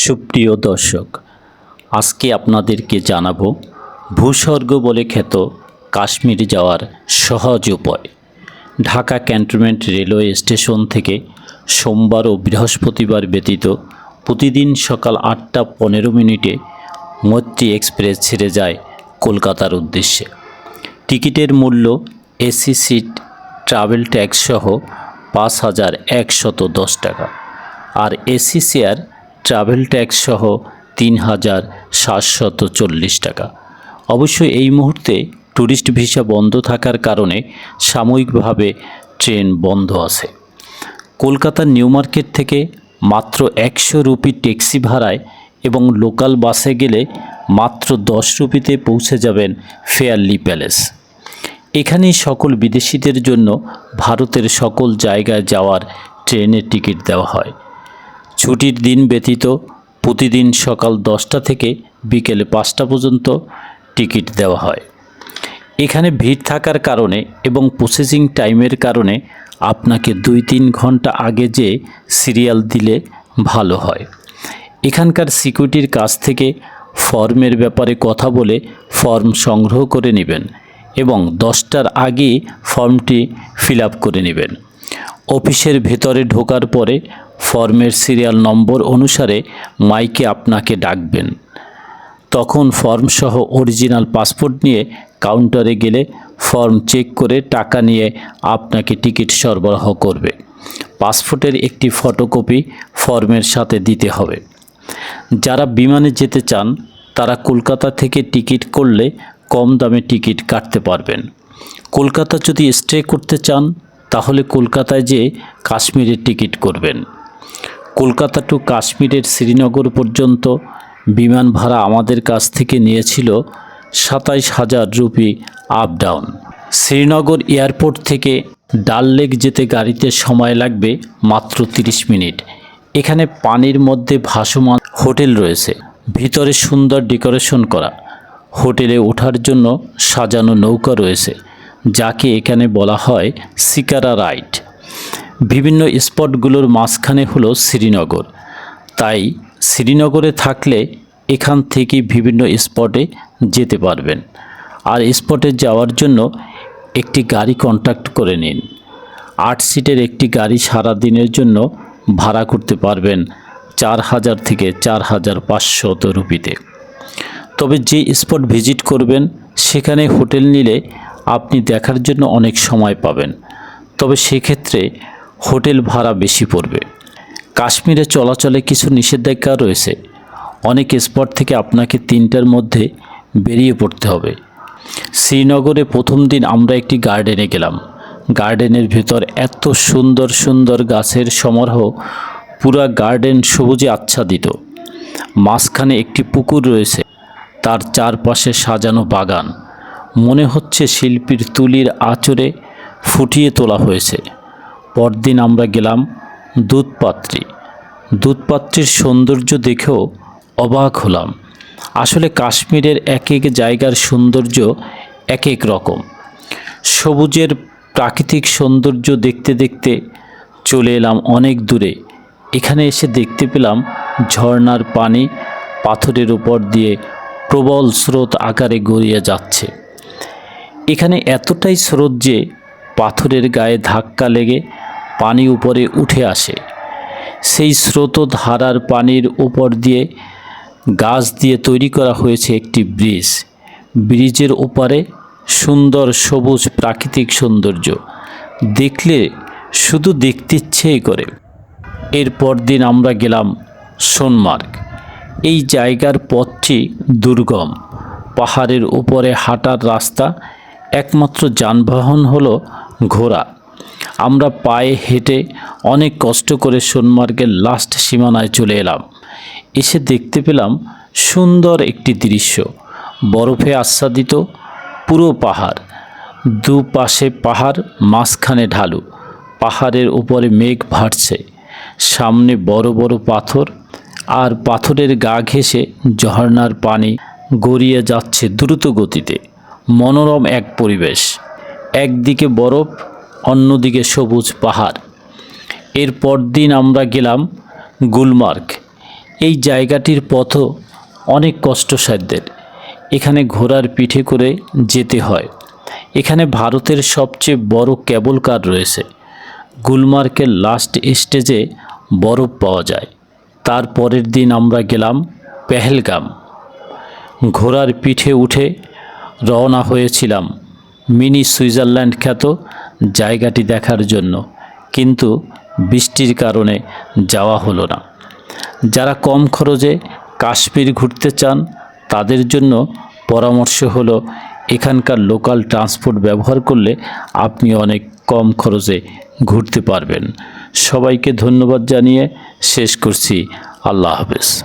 সুপ্রিয় দর্শক, আজকে আপনাদেরকে জানাব ভূস্বর্গ বলে খ্যাত কাশ্মীর যাওয়ার সহজ উপায়। ঢাকা ক্যান্টনমেন্ট রেলওয়ে স্টেশন থেকে সোমবার ও বৃহস্পতিবার ব্যতীত প্রতিদিন সকাল আটটা পনেরো মিনিটে মৈত্রী এক্সপ্রেস ছেড়ে যায় কলকাতার উদ্দেশ্যে। টিকিটের মূল্য এসি সিট, ট্রাভেল ট্যাক্স সহ পাঁচ হাজার একশত দশ টাকা। আর এসি শেয়ার ট্রাভেল ট্যাক্স সহ তিন হাজার সাতশত চল্লিশ টাকা। অবশ্য এই মুহূর্তে ট্যুরিস্ট ভিসা বন্ধ থাকার কারণে সাময়িকভাবে ট্রেন বন্ধ আছে। কলকাতার নিউ মার্কেট থেকে মাত্র একশো রুপি ট্যাক্সি ভাড়ায় এবং লোকাল বাসে গেলে মাত্র দশ রুপিতে পৌঁছে যাবেন ফেয়ারলি প্যালেস। এখানেই সকল বিদেশিদের জন্য ভারতের সকল জায়গায় যাওয়ার ট্রেনের টিকিট দেওয়া হয়। ছুটির দিন ব্যতীত প্রতিদিন সকাল দশটা থেকে বিকেলে পাঁচটা পর্যন্ত টিকিট দেওয়া হয়। এখানে ভিড় থাকার কারণে এবং প্রসেসিং টাইমের কারণে আপনাকে দুই তিন ঘণ্টা আগে যে সিরিয়াল দিলে ভালো হয়। এখানকার সিকিউরিটির কাছ থেকে ফর্মের ব্যাপারে কথা বলে ফর্ম সংগ্রহ করে নেবেন এবং দশটার আগে ফর্মটি ফিল করে নেবেন। অফিসের ভেতরে ঢোকার পরে ফর্মের সিরিয়াল নম্বর অনুসারে মাইকে আপনাকে ডাকবেন। তখন ফর্ম সহ অরিজিনাল পাসপোর্ট নিয়ে কাউন্টারে গেলে ফর্ম চেক করে টাকা নিয়ে আপনাকে টিকিট সরবরাহ করবে। পাসপোর্টের একটি ফটোকপি ফর্মের সাথে দিতে হবে। যারা বিমানে যেতে চান, তারা কলকাতা থেকে টিকিট করলে কম দামে টিকিট কাটতে পারবেন। কলকাতা যদি স্টে করতে চান তাহলে কলকাতায় যেয়ে কাশ্মীরের টিকিট করবেন। কলকাতা টু কাশ্মীরের শ্রীনগর পর্যন্ত বিমান ভাড়া আমাদের কাছ থেকে নিয়েছিল সাতাইশ হাজার rupee up down Srinagar airport থেকে ডাল লেক যেতে গাড়িতে সময় লাগবে মাত্র তিরিশ মিনিট। এখানে পানির মধ্যে ভাসমান হোটেল রয়েছে। ভিতরে সুন্দর ডেকোরেশন করা। হোটেলে ওঠার জন্য সাজানো নৌকা রয়েছে। যাকে এখানে বলা হয় সিকারা রাইড। বিভিন্ন স্পটগুলোর মাঝখানে হলো শ্রীনগর। তাই শ্রীনগরে থাকলে এখান থেকে বিভিন্ন স্পটে যেতে পারবেন। আর স্পটে যাওয়ার জন্য একটি গাড়ি কন্ট্যাক্ট করে নিন। আট সিটের একটি গাড়ি সারা দিনের জন্য ভাড়া করতে পারবেন চার হাজার থেকে চার হাজার পাঁচশত রুপিতে। তবে যে স্পট ভিজিট করবেন, সেখানে হোটেল নিলে আপনি দেখার জন্য অনেক সময় পাবেন। তবে সেক্ষেত্রে হোটেল ভাড়া বেশি পড়বে। কাশ্মীরে চলাচলে কিছু নিষেধাজ্ঞা রয়েছে। অনেক স্পট থেকে আপনাকে তিনটার মধ্যে বেরিয়ে পড়তে হবে। শ্রীনগরে প্রথম দিন আমরা একটি গার্ডেনে গেলাম। গার্ডেনের ভেতর এত সুন্দর সুন্দর গাছের সমারোহ, পুরা গার্ডেন সবুজে আচ্ছাদিত। মাঝখানে একটি পুকুর রয়েছে। তার চারপাশে সাজানো বাগান। মনে হচ্ছে শিল্পীর তুলির আঁচড়ে ফুটিয়ে তোলা হয়েছে। পরদিন আমরা গেলাম দুধপাত্রী। দুধপাত্রীর সৌন্দর্য দেখেও অবাক হলাম। আসলে কাশ্মীরের এক এক জায়গার সৌন্দর্য এক এক রকম। সবুজের প্রাকৃতিক সৌন্দর্য দেখতে দেখতে চলে এলাম অনেক দূরে। এখানে এসে দেখতে পেলাম ঝর্ণার পানি পাথরের উপর দিয়ে প্রবল স্রোত আকারে গড়িয়ে যাচ্ছে। এখানে এতটাই স্রোত যে পাথরের গায়ে ধাক্কা লেগে পানি উপরে উঠে আসে। সেই স্রোত ধারার পানির উপর দিয়ে গাছ দিয়ে তৈরি করা হয়েছে একটি ব্রিজ। ব্রিজের ওপারে সুন্দর সবুজ প্রাকৃতিক সৌন্দর্য। দেখলে শুধু দেখতে ইচ্ছেই করে। এরপর দিন আমরা গেলাম সোনমার্গ। এই জায়গার পথটি দুর্গম। পাহাড়ের উপরে হাঁটার রাস্তা একমাত্র যানবাহন হলো ঘোড়া। আমরা পায়ে হেঁটে অনেক কষ্ট করে সোনমার্গের লাস্ট সীমানায় চলে এলাম। এসে দেখতে পেলাম সুন্দর একটি দৃশ্য। বরফে আচ্ছাদিত পুরো পাহাড়। দুপাশে পাহাড়, মাঝখানে ঢালু। পাহাড়ের উপরে মেঘ ভাসছে। সামনে বড় বড় পাথর আর পাথরের গা ঘেঁষে ঝর্ণার পানি গড়িয়ে যাচ্ছে দ্রুত গতিতে। মনোরম এক পরিবেশ। একদিকে বরফ, অন্যদিকে সবুজ পাহাড়। এর পরদিন আমরা গেলাম গুলমার্গ। এই জায়গাটির পথও অনেক কষ্টসাধ্যের। এখানে ঘোড়ার পিঠে করে যেতে হয়। এখানে ভারতের সবচেয়ে বড় কেবল কার রয়েছে। গুলমার্গের লাস্ট স্টেজে বরফ পাওয়া যায়। তার পরের দিন আমরা গেলাম পেহেলগাম। ঘোড়ার পিঠে উঠে রওনা হয়েছিলাম। মিনি সুইজারল্যান্ড খ্যাত জায়গাটি দেখার জন্য। কিন্তু বৃষ্টির কারণে যাওয়া হলো না। যারা কম খরচে কাশ্মীর ঘুরতে চান, তাদের জন্য পরামর্শ হলো, এখানকার লোকাল ট্রান্সপোর্ট ব্যবহার করলে আপনি অনেক কম খরচে ঘুরতে পারবেন। সবাইকে ধন্যবাদ জানিয়ে শেষ করছি। আল্লাহ হাফেজ।